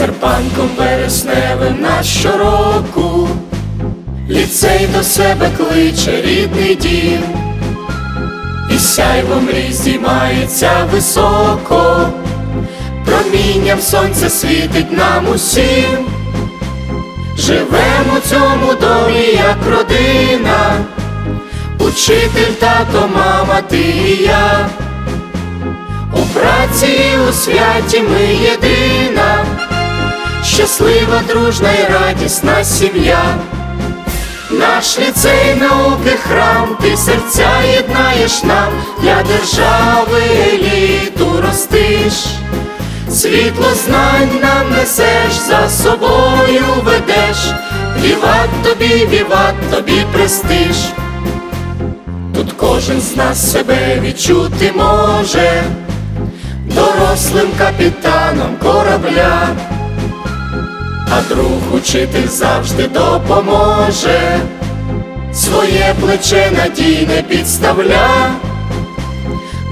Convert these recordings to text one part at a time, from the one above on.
серпанком вересневим на щороку, ліцей до себе кличе рідний дім, і сяйво мрій здіймається високо, промінням сонця світить нам усім, живемо цьому домі, як родина, учитель, тато, мама, ти і я. У праці і у святі ми єдина, щаслива, дружна і радісна сім'я. Наш ліцей науки храм, ти серця єднаєш нам, для держави еліту ростиш, світло знань нам несеш, за собою ведеш, віват тобі, віват тобі престиж. Тут кожен з нас себе відчути може. Дорослим капітаном корабля, друг учитель завжди допоможе, своє плече надійне підставля,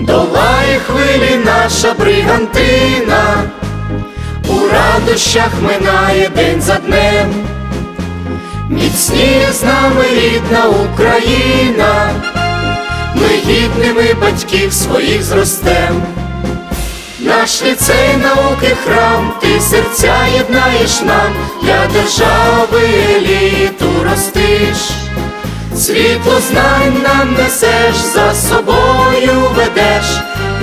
долає хвилі наша бригантина, у радощах минає день за днем, міцніє з нами рідна Україна, ми гідними батьків своїх зростем. Наш ліцей науки храм, ти серця єднаєш нам, для держави еліту ростиш, світло знань нам несеш, за собою ведеш,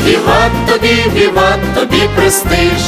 віват тобі, віват тобі престиж.